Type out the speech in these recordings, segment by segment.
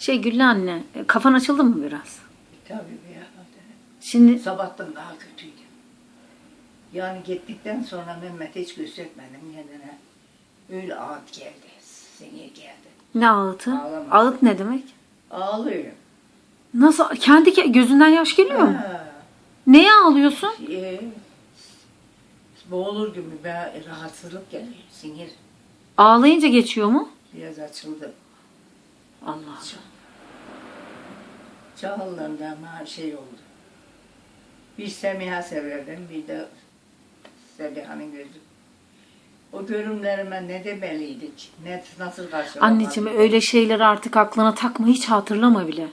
Şey Güllü anne e, kafan açıldı mı biraz? Tabii ya. Şimdi Sabahtan daha kötüydü. Yani gittikten sonra Mehmet hiç göstermedim kendine. Öyle ağıt geldi. Seni geldi. ne ağıtı? Ağlama. Ağıt ne demek? Ağlıyor. Nasıl? Kendi ke- gözünden yaş geliyor mu? Ha, Neye ağlıyorsun? e, boğulur gibi ben rahatsızlık geliyor. Sinir Ağlayınca geçiyor mu? biraz açıldı. Allah. Çağlarında ama şey oldu. Bir Semiha severdim, bir de Sebiha'nın gözü. O görümlerime ne demeliydik, ne nasıl karşılamalıydık? Anneciğim öyle şeyleri artık aklına takma hiç hatırlama bile.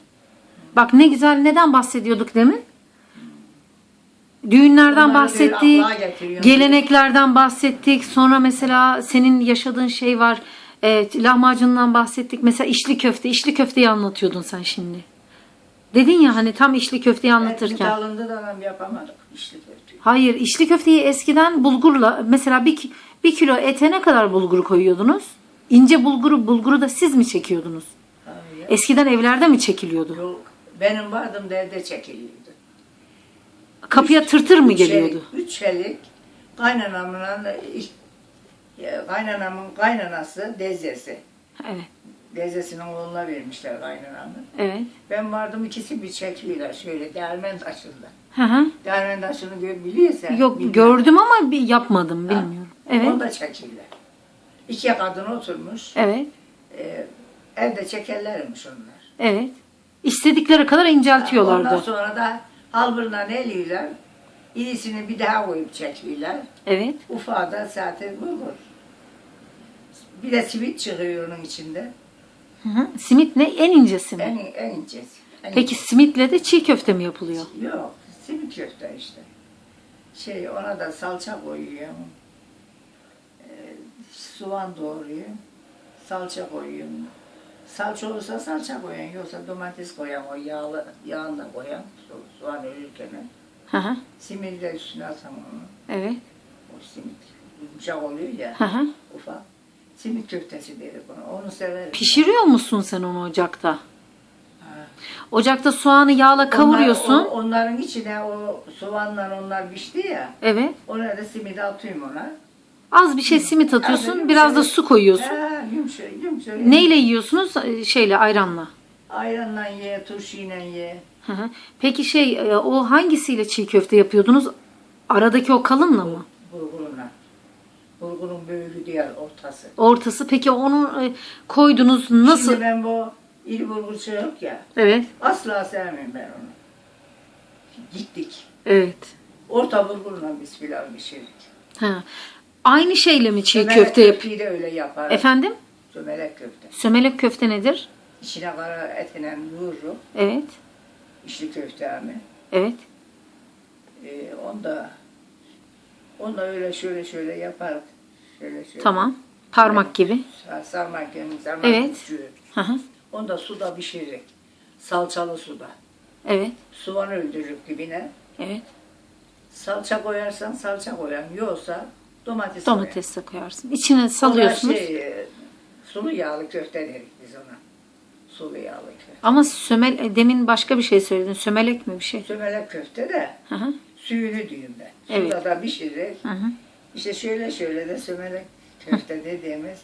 Bak ne güzel neden bahsediyorduk demin? Düğünlerden Onları bahsettik, geleneklerden bahsettik. Sonra mesela senin yaşadığın şey var. Evet, lahmacundan bahsettik. Mesela içli köfte. İçli köfteyi anlatıyordun sen şimdi. Dedin ya hani tam içli köfteyi anlatırken. Evet, alındı da ben yapamadık işte kötü. Hayır, içli köfteyi eskiden bulgurla mesela bir, bir kilo ete ne kadar bulgur koyuyordunuz? İnce bulguru, bulguru da siz mi çekiyordunuz? Hayır. Eskiden evlerde mi çekiliyordu? Yok, benim vardım da evde çekiliyordu. Kapıya tırtır mı Üç geliyordu? Çelik, üç çelik, kaynanamın, kaynanamın kaynanası, dezesi. Evet, Dezesinin oğluna vermişler kaynanamı. evet. Ben vardım ikisi bir çekiyorlar şöyle değirmen taşında. Hı hı. Değirmen taşını gö- biliyorsan. Yok bilmem. gördüm ama bir yapmadım bilmiyorum. Evet, Onu da çekiyorlar. İki kadın oturmuş. evet, E, evde çekerlermiş onlar. evet. İstedikleri kadar Ondan inceltiyorlardı. sonra da halbırdan eliyorlar. İyisini bir daha koyup çekiyorlar. Evet. Ufağı da zaten bulgur. Bir de simit çıkıyor onun içinde. Hı hı. Simit ne? En incesi mi? En, en incesi. En Peki simitle de çiğ köfte mi yapılıyor? Yok, simit köfte işte. Şey, ona da salça koyuyorum. Ee, soğan doğruyorum. Salça koyuyorum. Salça olursa salça koyuyorum. Yoksa domates koyuyorum. O yağlı, yağını da koyuyorum. So- soğan ölürken. Hı hı. Simidi de üstüne atsam onu. Evet. O simit yumuşak oluyor ya. Hı hı. ufak. Simit köftesi dedik ona. Onu severim. Pişiriyor musun sen onu ocakta? Ocakta soğanı yağla kavuruyorsun. Onlar, o- onların içine o soğanla onlar pişti ya. Evet. Ona da simidi atıyorum ona. Az bir şey simit atıyorsun, Az biraz da su koyuyorsun. Ha, yumuşak, yumuşak. Neyle yiyorsunuz? Ee, Şeyle, ayranla. Ayranla ye, turşuyla ye. Hı hı. Peki şey, e, o hangisiyle çiğ köfte yapıyordunuz? Aradaki o kalınla mı? Bulgurun büyüğü diğer ortası. Ortası. Peki onu e, koydunuz nasıl? Şimdi ben bu iri bulgur şey yok ya. Evet. Asla sevmem ben onu. Gittik. Evet. Orta bulgurla biz pilav pişirdik. Ha. Aynı şeyle mi çiğ Sömelek köfte yap? köfteyi de öyle yapar. Efendim? Sömelek köfte. Sömelek köfte nedir? İçine kara etine yoğururum. Evet. İçli köftemi. Evet. Ee, onda onda öyle şöyle şöyle yapar. Şöyle şöyle. Tamam. Parmak gibi. Sa- Sarmak yani sarmak Evet. Hı hı. Onu da suda pişiririk. Salçalı suda. Evet. Soğan öldürürük dibine. Evet. Salça koyarsan salça koyan. Yoksa domates Domates de koyarsın. İçine koyan. salıyorsunuz. O da şey, e, sulu yağlı köfte derik biz ona. Sulu yağlı köfte. Ama sömel e, demin başka bir şey söyledin. Sömelek mi bir şey? Sömelek köfte de Hı hı. Suyunu diyeyim ben. Evet. Suda da pişirir. Hı hı. İşte şöyle şöyle de sömelek köfte dediğimiz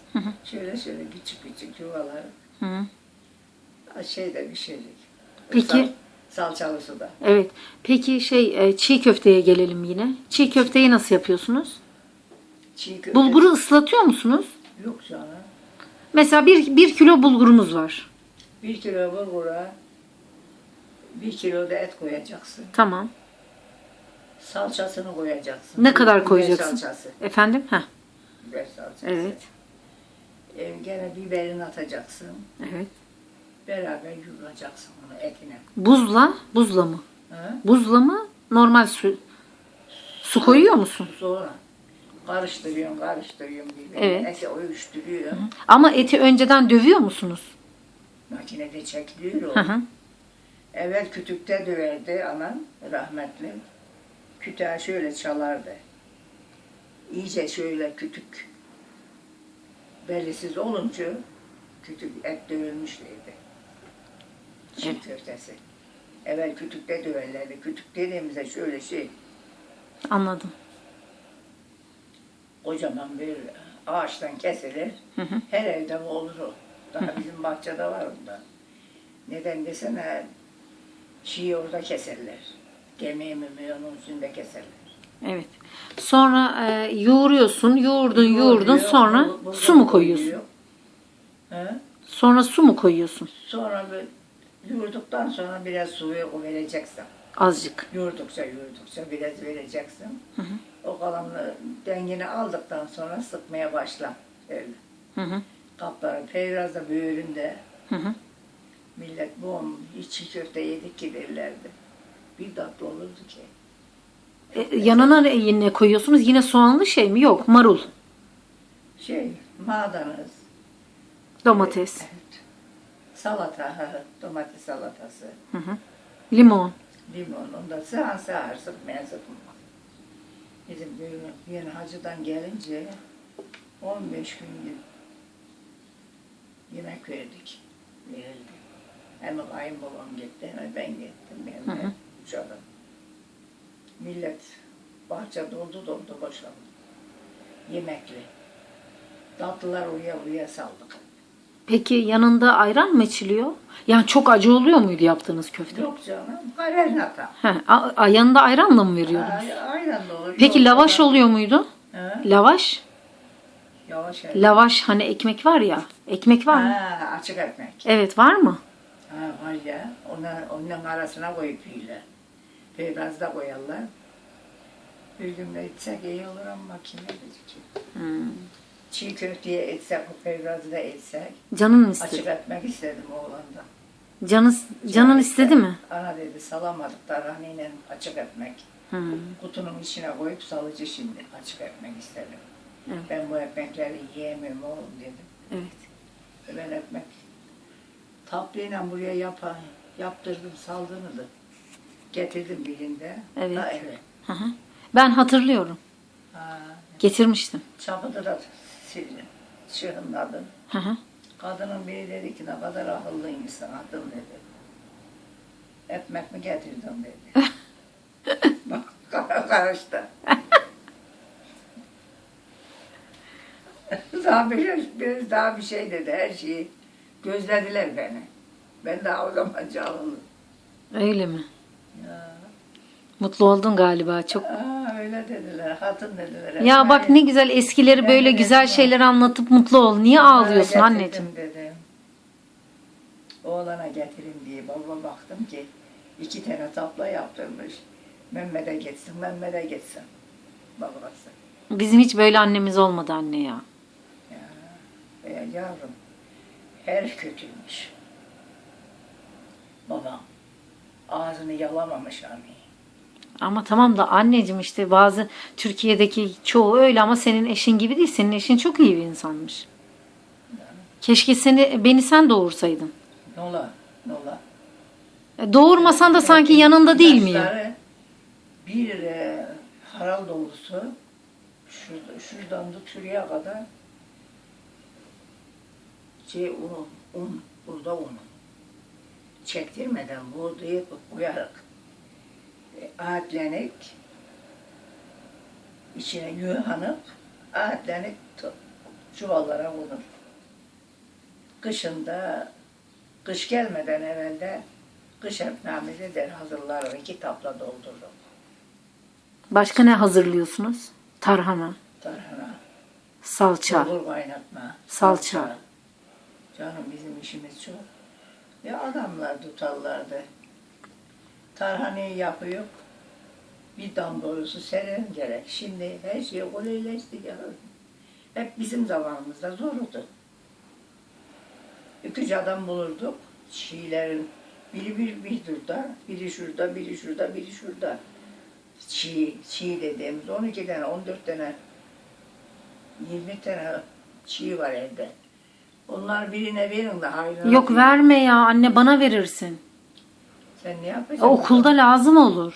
şöyle şöyle küçük küçük yuvalar Hı hı. şeyde pişirdik. Peki. Sal- salçalı suda. Evet. Peki şey e, çiğ köfteye gelelim yine. Çiğ köfteyi nasıl yapıyorsunuz? Çiğ köfte. Bulguru ıslatıyor musunuz? Yok canım. Mesela bir, bir kilo bulgurunuz var. Bir kilo bulgura bir kilo da et koyacaksın. Tamam. Salçasını koyacaksın. Ne kadar Biber koyacaksın? salçası. Efendim? Heh. Biber salçası. Evet. Ee, gene biberini atacaksın. Evet. Beraber yoğuracaksın onu etine. Buzla, buzla mı? Ha? Buzla mı? Normal su. Su koyuyor musun? Sonra karıştırıyorsun, karıştırıyorsun biberini. Evet. Eti uyuşturuyorsun. Ama eti önceden dövüyor musunuz? Makinede çekiliyor o. Hı hı. Evvel kütükte döverdi anam rahmetli. Kütüğe şöyle çalardı. İyice şöyle kütük bellisiz olunca kütük et dövülmüş dedi. Çiğ köftesi. Evvel kütükte döverlerdi. Kütük dediğimizde şöyle şey, Anladım. kocaman bir ağaçtan kesilir. Her evde olur o. Daha bizim bahçede var ondan. Neden desene çiğ orada keserler. Gemiği mi onun üstünde keserler. Evet. Sonra e, yoğuruyorsun, yoğurdun, yoğurdun. Yoğuruyor, Sonra bu- bu- su mu bu koyuyorsun? koyuyor. He? Sonra su mu koyuyorsun? Sonra bir yoğurduktan sonra biraz suyu vereceksin. Azıcık. Yoğurdukça yoğurdukça biraz vereceksin. O kalanı dengini aldıktan sonra sıkmaya başla. Öyle. Hı hı. Kapları biraz da böğründe Hı hı. millet bom hiç çiğ köfte yedik ki derlerdi. Bir tatlı olurdu ki. E, yanına ne, ne koyuyorsunuz? Yine soğanlı şey mi? Yok. Marul, Şey maydanoz, domates, salata, domates salatası, hı hı. limon. limon, onda sığan sığar sıkmaya sıkma. Bizim düğün, yeni hacıdan gelince 15 gün yemek verdik. Verildi. Hem kayınbabam gitti hem ben gittim. Hem de üç adam. Millet bahçe doldu doldu boşaldı. Yemekli. Tatlılar uya uya saldık. Peki yanında ayran mı içiliyor? Yani çok acı oluyor muydu yaptığınız köfte? Yok canım, karenata. He, a- a- yanında ayranla mı veriyordunuz? Ay- Aynen da olur. Peki Yoksa lavaş da- oluyor muydu? Ha? Lavaş? Yavaş yavaş. Lavaş hani ekmek var ya. Ekmek var mı? Ha, açık ekmek. Evet var mı? Ha, var ya, ona, onun arasına koyup yiyorlar. Biraz da koyarlar. Bir gün de etsek iyi olur ama kime ki. Hmm. Çiğ köfteye etsek, o peyrazı da etsek. Canın Açık istedi. etmek istedim oğlandan. Canı, canın istedi mi? Ana dedi salamadık tarhanayla açık ekmek. Hmm. Kutunun içine koyup salıcı şimdi açık ekmek istedim. Evet. Ben bu ekmekleri yiyemiyorum oğlum dedim. Evet. Ben ekmek tatlıyla buraya yapan, yaptırdım saldığını da getirdim birinde. Evet. Ha, evet. Hı hı. Ben hatırlıyorum. Ha, Getirmiştim. çapıda da sildim. Şırınladım. Hı hı. Kadının biri dedi ki ne kadar akıllıymışsın adım dedi. Ekmek mi getirdim dedi. Bak karıştı. daha bir, biraz daha bir şey dedi her şeyi. Gözlediler beni. Ben daha o zaman canlıyım. Öyle mi? Ya, Mutlu oldun galiba çok. aa, öyle dediler. Hatun dediler. Ya bak Ekmeği- ne güzel eskileri böyle güzel şeyler anlatıp mutlu ol. Niye ağlıyorsun Getirdim anneciğim? Dedim. Oğlana getireyim diye baba baktım ki iki tane tapla yaptırmış. Mehmet'e gitsin, Mehmet'e gitsin. Babası. Bizim hiç böyle annemiz olmadı anne ya. Ya, e, yavrum, her kötüymüş. Babam ağzını yalamamış anneyi. Ama tamam da anneciğim işte bazı Türkiye'deki çoğu öyle ama senin eşin gibi değil. Senin eşin çok iyi bir insanmış. Keşke seni beni sen doğursaydın. Nola, nola. E, Doğurmasan da sanki yanında değil miyim? İlaçları Bir e, haral dolusu şurada, şuradan tut şuraya kadar şey un, un, burada un. Çektirmeden buğdayı koyarak e, ağıtlanıp içine yuhanıp ağıtlanıp tu- çuvallara konur. Kışında kış gelmeden evvelde kış hepnamesi der hazırlarım. iki tapla doldururum. Başka ne hazırlıyorsunuz? Tarhana, Tarhana, salça. bulgur kaynatma, Salça. Canım bizim işimiz çok. Ya adamlar tutarlardı. Tarhanayı yapıyor. Bir dam dolusu seren gerek. Şimdi her şey kolaylaştı ya. Hep bizim zamanımızda zordu. İki adam bulurduk. Çiğlerin biri bir, bir durda, biri şurada, biri şurada, biri şurada. Çiğ, çiğ dediğimiz 12 tane, 14 tane, 20 tane çiğ var evde. Onlar birine verin de hayrına. Yok verin. verme ya anne bana verirsin. Sen ne E, yapacaksın? Okulda lazım olur.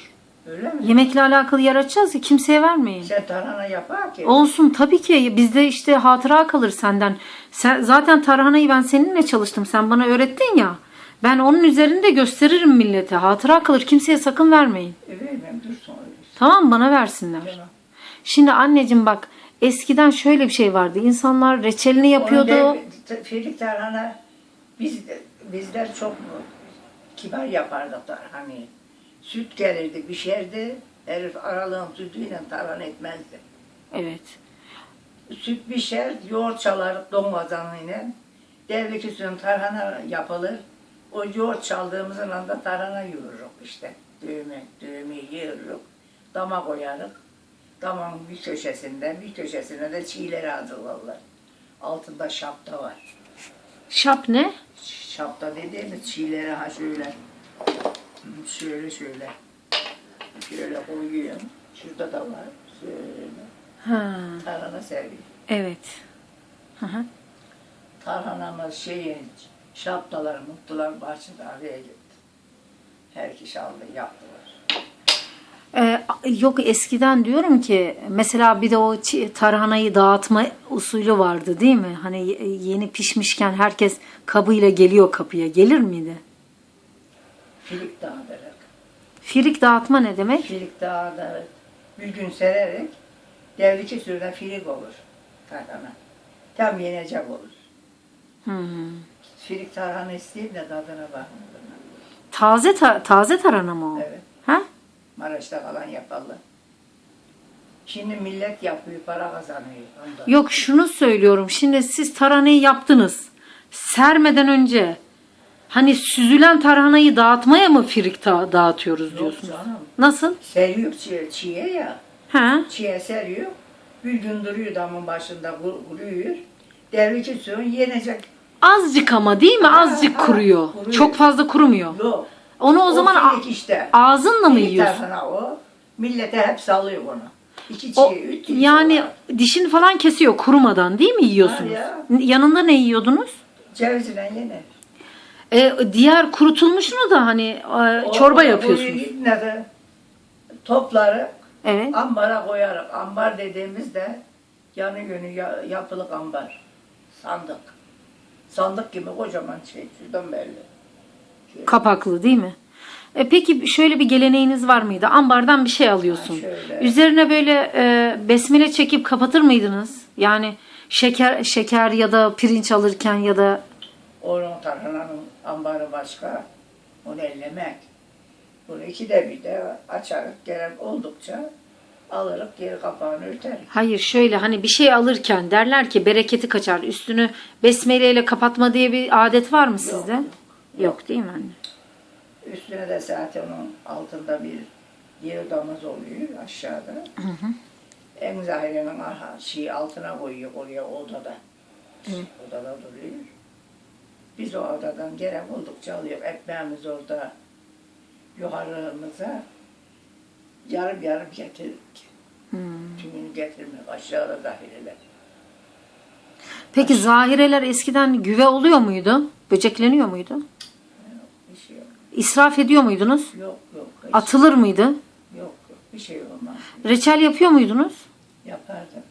Öyle mi? Yemekle alakalı yer açacağız ya kimseye vermeyin. Sen tarhana yapar ki. Olsun tabii ki bizde işte hatıra kalır senden. Sen, zaten tarhanayı ben seninle çalıştım. Sen bana öğrettin ya. Ben onun üzerinde gösteririm millete. Hatıra kalır. Kimseye sakın vermeyin. E vermem dursun öyle. Tamam? Bana versinler. Tamam. Şimdi anneciğim bak eskiden şöyle bir şey vardı. İnsanlar reçelini yapıyordu. Onu de- Ferik tarhana biz bizler çok kibar yapardık tarhanayı. Süt gelirdi, pişerdi. Herif aralığın sütüyle tarhana etmezdi. Evet. Süt pişer, yoğurt çalardık don kazanıyla. Devlik üstüne tarhana yapılır. O yoğurt çaldığımızın anda tarhana yoğururuk işte. Düğme, düğmeyi yığırırık. Dama koyarık. Damın bir köşesinden bir köşesine de çiğleri hazırlarlar. Altında şapta var. Şap ne? Şapta dediğimiz çiğleri ha şöyle. Şöyle şöyle. Şöyle koyuyorum. Şurada da var. Şöyle. Ha, Tarhana serviyor. evet. Hı hı. Tarhanamız şeyin, şaptalar, mutlular bahçede araya gitti. Her kişi aldı, yaptılar. Ee, yok eskiden diyorum ki mesela bir de o tarhanayı dağıtma usulü vardı değil mi? Hani ye- yeni pişmişken herkes kabıyla geliyor kapıya. Gelir miydi? Filik dağıtarak, Firik dağıtma ne demek? filik dağıtarak, bir gün sererek, devliki sürüden filik olur tarhana. Tam yenecek olur. Hmm. Filik tarhana isteyeyim de tadına bakmadım. Taze ta- taze tarhana mı o? Evet, Ha? Maraş'ta falan yaparlar. Şimdi millet yapıyor, para kazanıyor. Ondan. Yok şunu söylüyorum. Şimdi siz tarhanayı yaptınız. Sermeden önce hani süzülen tarhanayı dağıtmaya mı firik dağıtıyoruz diyorsunuz? canım. Nasıl? Seriyor çiğ, çiğe ya. Ha? çiğe seriyor. Bir gün duruyor damın başında gu- kuruyor. Devliki suyun yenecek. Azıcık ama değil mi? Ha, Azıcık ha, kuruyor. kuruyor. Çok fazla kurumuyor. Yok. Onu o zaman a- işte. ağzınla mı Bir yiyorsun? tarafına o. Millete hep sallıyor onu. İki çiğ, O, üç çiğ yani var. dişini falan kesiyor kurumadan değil mi yiyorsunuz? Ya. Yanında ne yiyordunuz? Cevizle yenir. E, diğer kurutulmuşunu da hani e, O- çorba yapıyorsunuz. yine de topları Evet. ambara koyarak. Ambar dediğimizde yanı yönü ya- yapılık ambar. Sandık. Sandık gibi kocaman şey. Şuradan belli. Kapaklı değil mi? E, peki şöyle bir geleneğiniz var mıydı? Ambardan bir şey alıyorsun. Şöyle. Üzerine böyle e, besmele çekip kapatır mıydınız? Yani şeker şeker ya da pirinç alırken ya da Onun tarhananın ambarı başka. Onu ellemek. Bunu iki de bir de açarık gerek oldukça alırık geri kapağını örteriz. hayır şöyle hani bir şey alırken derler ki bereketi kaçar. Üstünü besmeleyle kapatma diye bir adet var mı sizde? Yok, değil mi anne? Üstüne de zaten onun altında bir yer damız oluyor aşağıda. En zahirenin aha, şey altına koyuyor oraya odada. Odada duruyor. Biz o odadan gerek oldukça alıyor. Ekmeğimiz orada yukarımıza yarım yarım getirdik. Tümünü getirmek aşağıda zahireler. Peki zahireler eskiden güve oluyor muydu? Böcekleniyor muydu? Bir şey yok. İsraf ediyor muydunuz? Yok yok. Hiç Atılır mıydı? Yok yok. Bir şey olmaz. Reçel yapıyor muydunuz? Yapardım.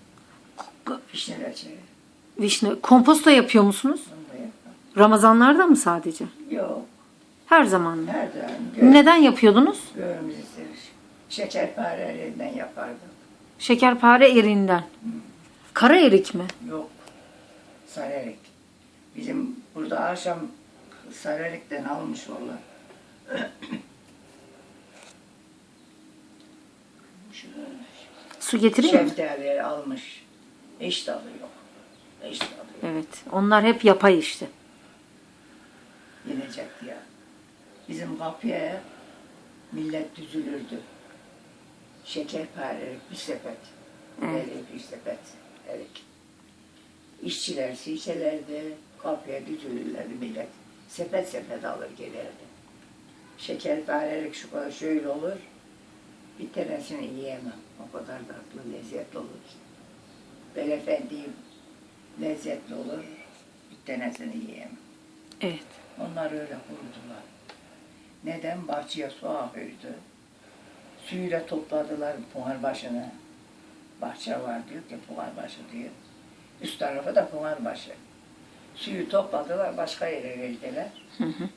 Fişneler çevir. Vişne. Komposta yapıyor musunuz? Da yapardım. Ramazanlarda mı sadece? Yok. Her zaman mı? Her zaman Neden yapıyordunuz? göğümüzü seviş. Şekerparelerinden yapardım. Şekerpare eriğinden. Kara erik mi? Yok. Sarerik. Bizim burada akşam Sarerik'ten almış. Şöyle. Su getireyim mi? Şeftalileri almış. Hiç tadı yok. Hiç tadı yok. Evet. Onlar hep yapay işte. Yenecek diye. Bizim kapıya millet düzülürdü. Şekerpare bir sepet. Evet. Erik bir sepet. Erik. İşçiler silselerdi. Kapıya düzülürlerdi millet. Sepet sepet alır gelirdi. Şekerparelik şu kadar şöyle olur. Bir tanesini yiyemem. O kadar tatlı lezzetli olur ki. Beyefendiyim lezzetli olur. Bir tanesini yiyemem. Evet. Onlar öyle kurdular. Neden? Bahçeye su akıyordu. Suyu da topladılar Pınarbaşı'na. Bahçe var diyor ki Pınarbaşı diyor. Üst tarafı da Pınarbaşı. Suyu topladılar başka yere verdiler. Hı hı.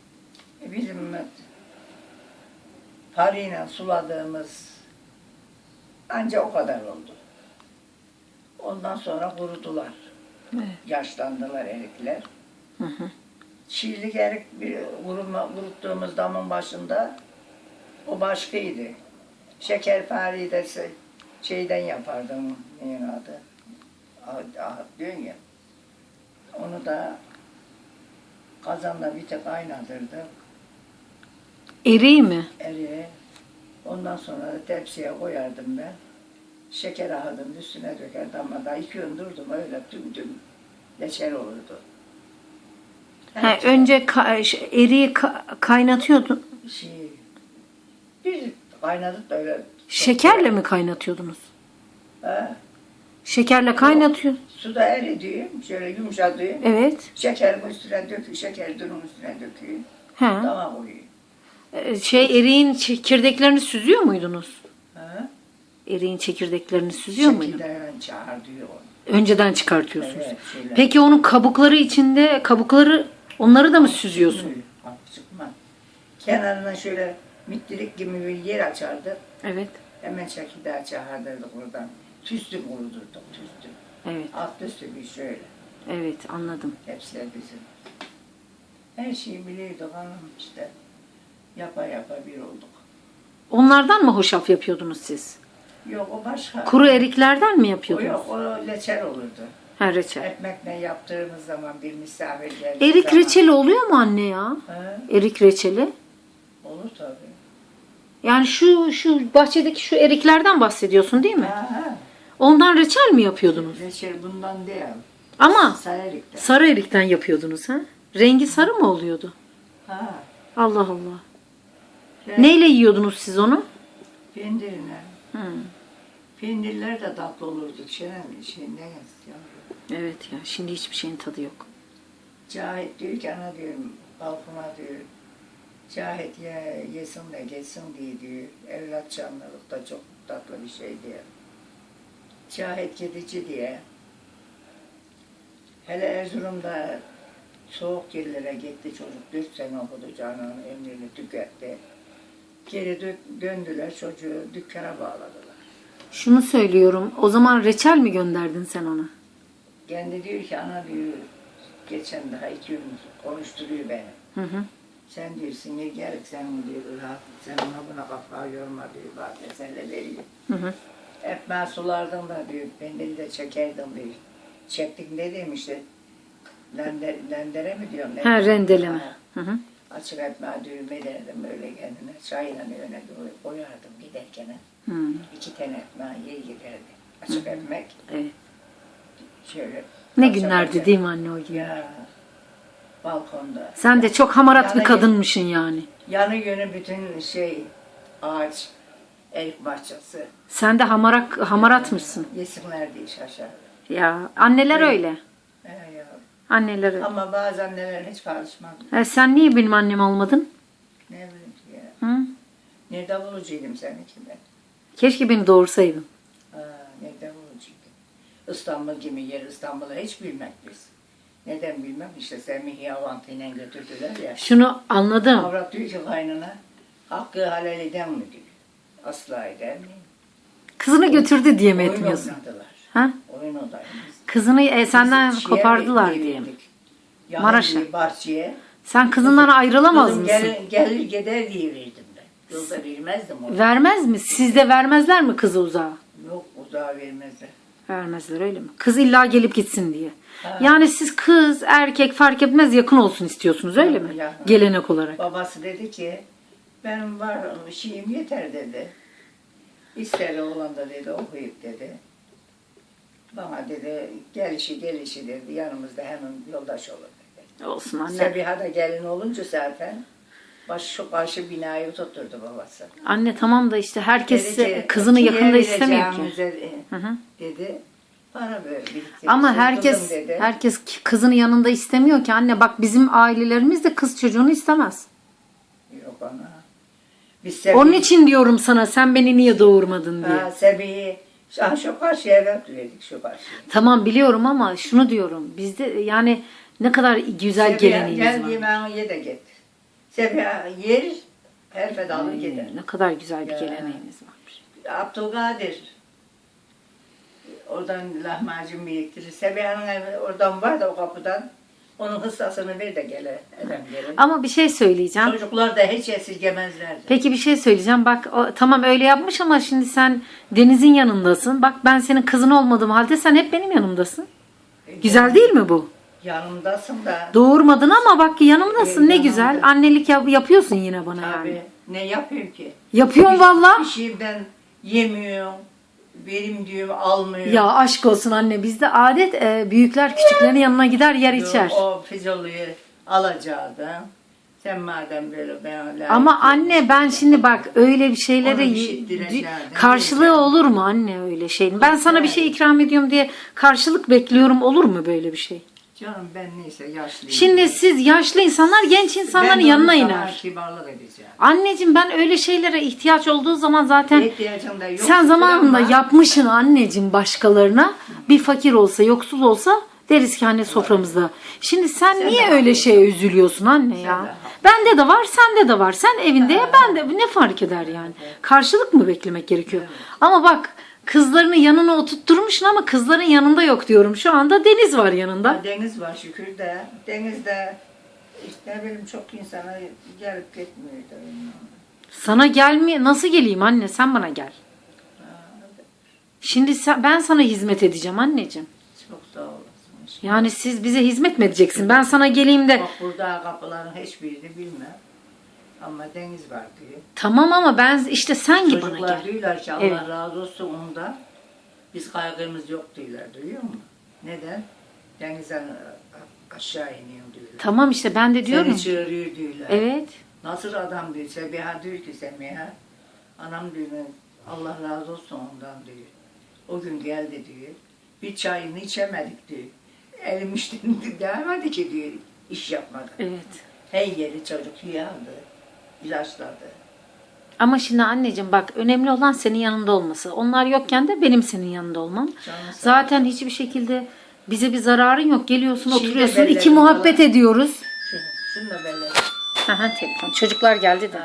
Hariyle suladığımız anca o kadar oldu. Ondan sonra kurudular. Evet. Yaşlandılar erikler. Hı hı. Çiğlik erik bir kuruma, kuruttuğumuz damın başında o başkaydı. Şekerpareyi de şeyden yapardım. Neyin adı? Diyorsun ya. Onu da kazanda bir tek kaynatırdım. Eriği mi? Eriğe. Ondan sonra da tepsiye koyardım ben. Şeker ahırdım üstüne dökerdim ama da iki gün durdum öyle tüm tüm leçer olurdu. Ha, önce ka- ş- eriği ka- kaynatıyordun. şey, bir kaynadık da öyle. Şekerle mi kaynatıyordunuz? Ha, Şekerle kaynatıyor. suda eridiyor, şöyle yumuşatıyor. Evet. Şekerin üstüne döküyor, şeker dünün üstüne döküyor. Ha. Dama koyuyor. Ee, Şey eriğin çekirdeklerini süzüyor muydunuz? Ha? Eriğin çekirdeklerini süzüyor muydunuz? Şekilden çağır diyor onu. Önceden çıkartıyorsunuz. Evet, şeyler. Peki onun kabukları içinde kabukları onları da mı süzüyorsun? Çıkma. Kenarına şöyle mittirik gibi bir yer açardık. Evet. Hemen çekirdeği çağırdırdık oradan. Tüstü kurudurduk, tüstü. Evet. Alt üstü bir şöyle. Evet anladım. Hepsi de bizim. Her şeyi biliyorduk hanım işte. Yapa yapa bir olduk. Onlardan mı hoşaf yapıyordunuz siz? Yok o başka. Kuru eriklerden mi o yapıyordunuz? yok o leçer olurdu. Ha reçel. Ekmekle yaptığımız zaman bir misafir geldi. Erik reçeli oluyor mu anne ya? Ha, Erik reçeli. olur tabii. Yani şu şu bahçedeki şu eriklerden bahsediyorsun değil mi? Ha, ha. Ondan reçel mi yapıyordunuz? Reçel bundan değil. Ama Sararıkta. sarı erikten yapıyordunuz ha? Rengi sarı mı oluyordu? Ha. Allah Allah. Şey, Neyle yiyordunuz siz onu? Pendirine. Hı. Pendirler de tatlı olurdu. Şenen şey ne yazıyor? Evet ya şimdi hiçbir şeyin tadı yok. Cahit diyor ki ana diyorum balkona diyor. Cahit ye, yesin de geçsin diye diyor. Evlat canlılık da çok tatlı bir şey diye. Cahit gidici diye. Hele Erzurum'da soğuk yerlere gitti çocuk. Dört sene okudu canının ömrünü tüketti. Geri dö- döndüler çocuğu dükkana bağladılar. Şunu söylüyorum. O zaman reçel mi gönderdin sen ona? Kendi diyor ki ana diyor geçen daha iki gün konuşturuyor beni. Hı hı. Sen diyor sinir gelik sen diyor rahat sen ona buna kafa yorma diyor bak mesele veriyor. Hı hı. Hep ben sulardım da diyor pendili de çekerdim diyor. Çektik ne demişti? Lender, lendere mi diyorum? Ha rendeleme. Hı hı. Açık ekmeği düğüm ederdim böyle kendine. Çayla öne doğru koyardım giderken. Hı. İki tane ekmeği iyi giderdi. Açık ekmek Evet. şöyle. Ne günlerdi parça. değil mi anne o gün? Ya balkonda. Sen de çok hamarat bir Yani- kadınmışsın yani. Yanı yönü bütün şey ağaç, erik bahçesi. Sen de hamarak hamaratmışsın. Yesinler diye şaşar. Ya anneler Evet. öyle. He ya. Anneler öyle. Ama bazen neler hiç karışmam. E, sen niye benim annem olmadın? Ne bileyim ki ya. Hı? Nerede bulucuydum seni ki ben? Keşke beni doğursaydın. Ha, nerede bulucuydum? İstanbul gibi yer İstanbul'u hiç bilmek biz. Neden bilmem işte Semih'i avantıyla götürdüler ya. Şunu anladım. Avrat diyor ki kaynına, hakkı halal eden mi diyor. Asla eder mi? Kızını götürdü diye mi Oyun etmiyorsun? oynadılar. Ha? Oyun. Kızını e, senden Biz kopardılar diye mi? Yalan Maraş'a. Bahçeye. Sen kızından ayrılamaz Kızım mısın? Gelir, gelir gider diye verdim ben. Yoksa vermezdim onu. Vermez mi? Sizde vermezler mi kızı uzağa? Yok uzağa vermezler. Vermezler öyle mi? Kız illa gelip gitsin diye. Ha. Yani siz kız, erkek fark etmez yakın olsun istiyorsunuz öyle mi? Ya. Gelenek olarak. Babası dedi ki benim var şeyim yeter dedi. İster oğlan da dedi okuyup dedi. Bana dedi gelişi gelişi dedi yanımızda hemen yoldaş olur dedi. Olsun anne. Sebiha da gelin olunca zaten baş, şu karşı binayı tutturdu babası. Anne tamam da işte herkes Dedi kızını "Kiye yakında istemiyor ki. vereceğimize," Hı hı. dedi. Bana böyle. Ama herkes dedi. herkes kızını yanında istemiyor ki anne bak bizim ailelerimiz de kız çocuğunu istemez. Yok ana. Biz Onun için diyorum sana sen beni niye doğurmadın diye. Ha, Sebi'yi şu, şu karşıya verdik şu karşıya. Tamam biliyorum ama şunu diyorum. Bizde yani ne kadar güzel Sebiha geleneğimiz gel var. yemeğini ye de git. Sebiha yer Her fedalı Ay, gider. Ne kadar güzel bir Ya. geleneğimiz varmış. Abdülkadir. Oradan lahmacun biriktirir. Sebiha'nın oradan var da o kapıdan. Onun hıssasını ver de gele. Gele. Ama bir şey söyleyeceğim. Çocuklar da hiç esirgemezlerdi. Peki bir şey söyleyeceğim. Bak o, tamam öyle yapmış ama şimdi sen Deniz'in yanındasın. Bak ben senin kızın olmadığım halde sen hep benim yanımdasın. Güzel değil mi bu? Yanımdasın da. Doğurmadın ama bak yanımdasın. Ee, Ne yanımda. güzel. Annelik yap- yapıyorsun yine bana Abi yani. ne yapayım ki? Yapıyorsun valla. Bir şeyden yemiyorum. Verim diyorum almıyorum. Ya aşk olsun anne. Bizde adet e, büyükler küçüklerin yanına gider yer içer. O fizoluyu alacaktı. Sen madem böyle ben Ama anne ben şimdi bak öyle bir şeylere bir şey karşılığı diyeceğim. olur mu anne öyle şeyin? Ben sana bir şey ikram ediyorum diye karşılık bekliyorum olur mu böyle bir şey? Canım ben neyse yaşlıyım. Şimdi siz yaşlı insanlar genç insanların Ben yanına iner. kibarlık edeceğim. Anneciğim ben öyle şeylere ihtiyaç olduğu zaman zaten İhtiyacım da yok. sen zamanında ama yapmışsın anneciğim başkalarına bir fakir olsa yoksul olsa deriz ki anne soframızda. Şimdi sen, Sen niye öyle şeye üzülüyorsun anne Sen ya? de. Bende de var sende de var. Sen evinde ya ben de ne fark eder yani? Karşılık mı beklemek gerekiyor? Ama bak kızlarını yanına oturtturmuşsun ama kızların yanında yok diyorum. Şu anda Deniz var yanında. Deniz var şükür de. Denizde işte ne bileyim çok insana gelip gitmiyor da. Sana gelmeye nasıl geleyim anne sen bana gel. Şimdi sen, ben sana hizmet edeceğim anneciğim. Çok sağ olasın. Yani siz bize hizmet mi edeceksin? Ben sana geleyim de Bak burada kapıların hiçbirini bilmem. Ama deniz var diyor. tamam ama ben işte sen gibi bana Çocuklar gel. diyorlar ki Allah Evet. razı olsun ondan. Biz kaygımız yok diyorlar duyuyor musun? Neden? Denizden a- aşağı iniyor diyorlar. Tamam işte ben de diyorum. Seni çağırıyor diyorlar. Evet. Nasıl adam diyor. Sebiha diyor ki Semiha. Anam diyor Allah razı olsun ondan diyor. O gün geldi diyor. Bir çayını içemedik diyor. Elim işte gelmedi ki diyor. iş yapmadı. Evet. Her yeri çocuk yandı. İlaçladı. Ama şimdi anneciğim bak önemli olan senin yanında olması. Onlar yokken de benim senin yanında olmam. Zaten hiçbir şekilde bize bir zararın yok. Geliyorsun Şimdi oturuyorsun. iki muhabbet falan. ediyoruz. Şunu, şunu da. Aha telefon. Çocuklar geldi de.